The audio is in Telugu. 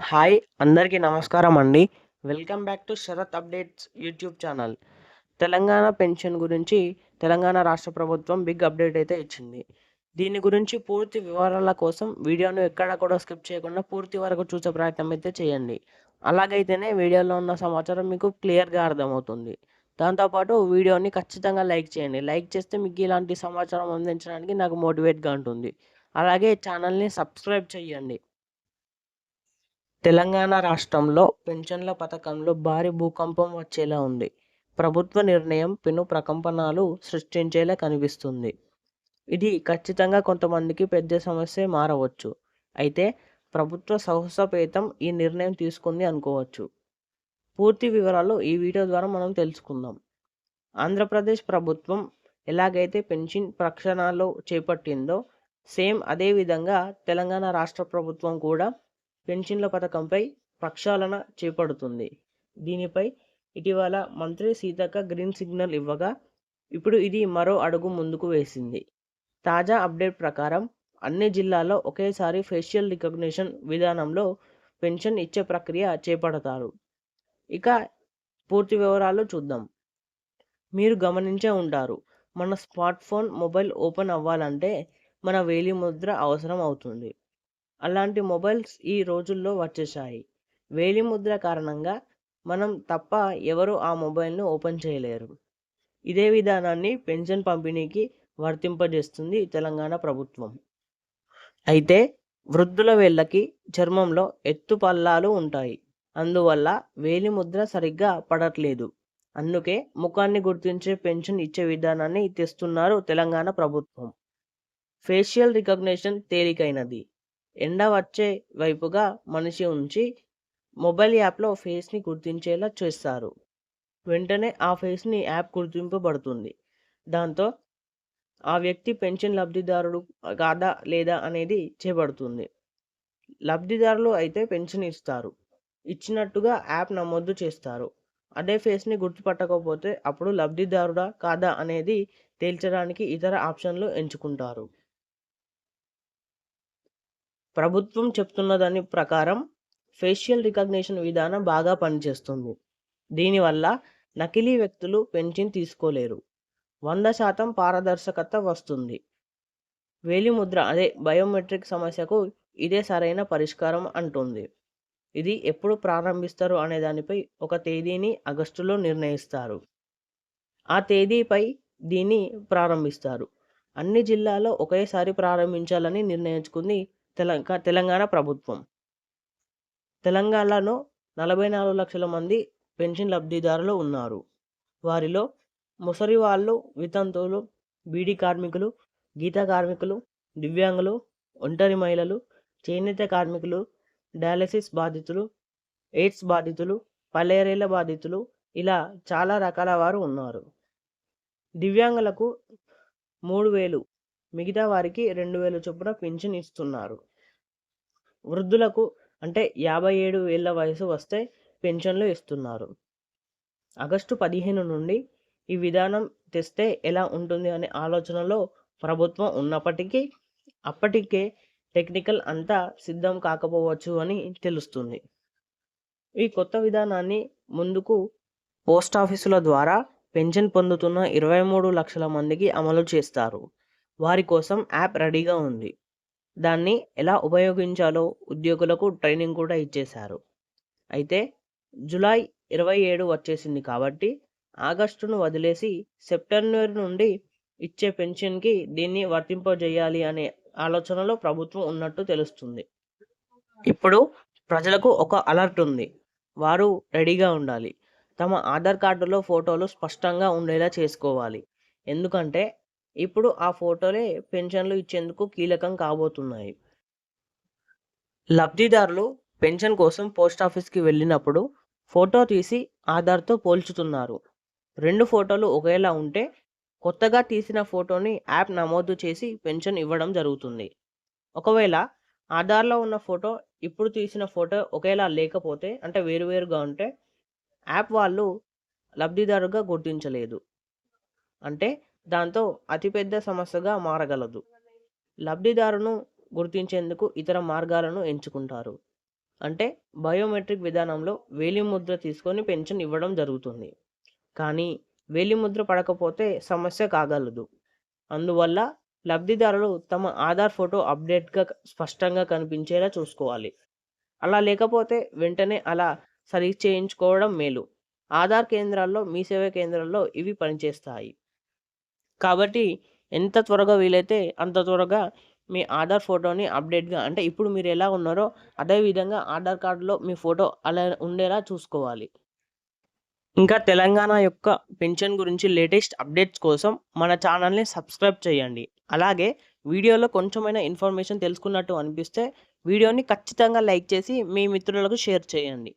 హాయ్ అందరికీ నమస్కారం అండి. Welcome back to Sharath updates YouTube channel. Telangana pension గురించి తెలంగాణ రాష్ట్ర ప్రభుత్వం బిగ్ అప్డేట్ అయితే ఇచ్చింది. దీని గురించి పూర్తి వివరాల కోసం వీడియోను ఎక్కడ కూడా స్కిప్ చేయకుండా పూర్తి వరకు చూసే ప్రయత్నం అయితే చేయండి. అలాగైతేనే వీడియోలో ఉన్న సమాచారం మీకు క్లియర్గా అర్థమవుతుంది. దాంతోపాటు వీడియోని ఖచ్చితంగా లైక్ చేయండి. లైక్ చేస్తే మీకు ఇలాంటి సమాచారం అందించడానికి నాకు మోటివేట్గా ఉంటుంది. అలాగే ఛానల్ని సబ్స్క్రైబ్ చేయండి. తెలంగాణ రాష్ట్రంలో పెన్షన్ల పథకంలో భారీ భూకంపం వచ్చేలా ఉంది. ప్రభుత్వ నిర్ణయం పెను ప్రకంపనలు సృష్టించేలా కనిపిస్తుంది. ఇది ఖచ్చితంగా కొంతమందికి పెద్ద సమస్య మారవచ్చు. అయితే ప్రభుత్వ సహసపేతం ఈ నిర్ణయం తీసుకుంది అనుకోవచ్చు. పూర్తి వివరాలు ఈ వీడియో ద్వారా మనం తెలుసుకుందాం. ఆంధ్రప్రదేశ్ ప్రభుత్వం ఎలాగైతే పెన్షన్ ప్రక్షణలో చేపట్టిందో సేమ్ అదే విధంగా తెలంగాణ రాష్ట్ర ప్రభుత్వం కూడా పెన్షన్ల పథకంపై ప్రక్షాళన చేపడుతుంది. దీనిపై ఇటీవల మంత్రి సీతక్క గ్రీన్ సిగ్నల్ ఇవ్వగా ఇప్పుడు ఇది మరో అడుగు ముందుకు వేసింది. తాజా అప్డేట్ ప్రకారం అన్ని జిల్లాల్లో ఒకేసారి ఫేషియల్ రికగ్నిషన్ విధానంలో పెన్షన్ ఇచ్చే ప్రక్రియ చేపడతారు. ఇక పూర్తి వివరాలు చూద్దాం. మీరు గమనించే ఉంటారు మన స్మార్ట్ ఫోన్ మొబైల్ ఓపెన్ అవ్వాలంటే మన వేలిముద్ర అవసరం అవుతుంది. అలాంటి మొబైల్స్ ఈ రోజుల్లో వచ్చేసాయి వేలిముద్ర కారణంగా మనం తప్ప ఎవరు ఆ మొబైల్ను ఓపెన్ చేయలేరు. ఇదే విధానాన్ని పెన్షన్ పంపిణీకి వర్తింపజేస్తుంది తెలంగాణ ప్రభుత్వం. అయితే వృద్ధుల వేళ్ళకి చర్మంలో ఎత్తు పల్లాలు ఉంటాయి. అందువల్ల వేలిముద్ర సరిగ్గా పడట్లేదు. అందుకే ముఖాన్ని గుర్తించే పెన్షన్ ఇచ్చే విధానాన్ని తెస్తున్నారు తెలంగాణ ప్రభుత్వం. ఫేషియల్ రికగ్నిషన్ తేలికైనది. ఎండ వచ్చే వైపుగా మనిషి ఉంచి మొబైల్ యాప్లో ఫేస్ని గుర్తించేలా చేస్తారు. వెంటనే ఆ ఫేస్ని యాప్ గుర్తింపబడుతుంది. దాంతో ఆ వ్యక్తి పెన్షన్ లబ్ధిదారుడు కాదా లేదా అనేది చేపడుతుంది. లబ్ధిదారులు అయితే పెన్షన్ ఇస్తారు. ఇచ్చినట్టుగా యాప్ నమోదు చేస్తారు. అదే ఫేస్ని గుర్తుపట్టకపోతే అప్పుడు లబ్ధిదారుడా కాదా అనేది తేల్చడానికి ఇతర ఆప్షన్లు ఎంచుకుంటారు. ప్రభుత్వం చెప్తున్న దాని ప్రకారం ఫేషియల్ రికగ్నిషన్ విధానం బాగా పనిచేస్తుంది. దీనివల్ల నకిలీ వ్యక్తులు పెన్షన్ తీసుకోలేరు. వంద శాతం పారదర్శకత వస్తుంది. వేలిముద్ర అదే బయోమెట్రిక్ సమస్యకు ఇదే సరైన పరిష్కారం అంటుంది. ఇది ఎప్పుడు ప్రారంభిస్తారు అనే దానిపై ఒక తేదీని ఆగస్టులో నిర్ణయిస్తారు. ఆ తేదీపై దీన్ని ప్రారంభిస్తారు. అన్ని జిల్లాలో ఒకేసారి ప్రారంభించాలని నిర్ణయించుకుంది తెలంగా తెలంగాణ ప్రభుత్వం. తెలంగాణలో నలభై నాలుగు లక్షల మంది పెన్షన్ లబ్ధిదారులు ఉన్నారు. వారిలో ముసలి వాళ్ళు వితంతువులు బీడీ కార్మికులు గీత కార్మికులు దివ్యాంగులు ఒంటరి మహిళలు చేనేత కార్మికులు డయాలసిస్ బాధితులు ఎయిడ్స్ బాధితులు పలేరేల బాధితులు ఇలా చాలా రకాల వారు ఉన్నారు. దివ్యాంగులకు మూడు వేలు మిగతా వారికి రెండు వేల చొప్పున పింఛన్ ఇస్తున్నారు. వృద్ధులకు అంటే యాభై ఏడు ఏళ్ళ వయసు వస్తే పెన్షన్లు ఇస్తున్నారు. ఆగస్టు పదిహేను నుండి ఈ విధానం తెస్తే ఎలా ఉంటుంది అనే ఆలోచనలో ప్రభుత్వం ఉన్నప్పటికీ అప్పటికే టెక్నికల్ అంతా సిద్ధం కాకపోవచ్చు అని తెలుస్తుంది. ఈ కొత్త విధానాన్ని ముందుకు పోస్ట్ ఆఫీసుల ద్వారా పెన్షన్ పొందుతున్న ఇరవై మూడు లక్షల మందికి అమలు చేస్తారు. వారి కోసం యాప్ రెడీగా ఉంది. దాన్ని ఎలా ఉపయోగించాలో ఉద్యోగులకు ట్రైనింగ్ కూడా ఇచ్చేశారు. అయితే జులై ఇరవై ఏడు వచ్చేసింది కాబట్టి ఆగస్టును వదిలేసి సెప్టెంబర్ నుండి ఇచ్చే పెన్షన్కి దీన్ని వర్తింపజేయాలి అనే ఆలోచనలో ప్రభుత్వం ఉన్నట్టు తెలుస్తుంది. ఇప్పుడు ప్రజలకు ఒక అలర్ట్ ఉంది. వారు రెడీగా ఉండాలి. తమ ఆధార్ కార్డులో ఫోటోలు స్పష్టంగా ఉండేలా చేసుకోవాలి. ఎందుకంటే ఇప్పుడు ఆ ఫోటోలే పెన్షన్లు ఇచ్చేందుకు కీలకం కాబోతున్నాయి. లబ్ధిదారులు పెన్షన్ కోసం పోస్ట్ ఆఫీస్కి వెళ్ళినప్పుడు ఫోటో తీసి ఆధార్తో పోల్చుతున్నారు. రెండు ఫోటోలు ఒకేలా ఉంటే కొత్తగా తీసిన ఫోటోని యాప్ నమోదు చేసి పెన్షన్ ఇవ్వడం జరుగుతుంది. ఒకవేళ ఆధార్లో ఉన్న ఫోటో ఇప్పుడు తీసిన ఫోటో ఒకేలా లేకపోతే అంటే వేరువేరుగా ఉంటే యాప్ వాళ్ళు లబ్ధిదారుగా గుర్తించలేదు. అంటే దాంతో అతిపెద్ద సమస్యగా మారగలదు. లబ్ధిదారును గుర్తించేందుకు ఇతర మార్గాలను ఎంచుకుంటారు. అంటే బయోమెట్రిక్ విధానంలో వేలిముద్ర తీసుకొని పెన్షన్ ఇవ్వడం జరుగుతుంది. కానీ వేలిముద్ర పడకపోతే సమస్య కాగలదు. అందువల్ల లబ్ధిదారులు తమ ఆధార్ ఫోటో అప్డేట్గా స్పష్టంగా కనిపించేలా చూసుకోవాలి. అలా లేకపోతే వెంటనే అలా సరి చేయించుకోవడం మేలు. ఆధార్ కేంద్రాల్లో మీ సేవా కేంద్రాల్లో ఇవి పనిచేస్తాయి. కాబట్టి ఎంత త్వరగా వీలైతే అంత త్వరగా మీ ఆధార్ ఫోటోని అప్డేట్గా అంటే ఇప్పుడు మీరు ఎలా ఉన్నారో అదే విధంగా ఆధార్ కార్డులో మీ ఫోటో అలా ఉండేలా చూసుకోవాలి. ఇంకా తెలంగాణ యొక్క పెన్షన్ గురించి లేటెస్ట్ అప్డేట్స్ కోసం మన ఛానల్ని సబ్స్క్రైబ్ చేయండి. అలాగే వీడియోలో కొంచెమైనా ఇన్ఫర్మేషన్ తెలుసుకున్నట్టు అనిపిస్తే వీడియోని ఖచ్చితంగా లైక్ చేసి మీ మిత్రులకు షేర్ చేయండి.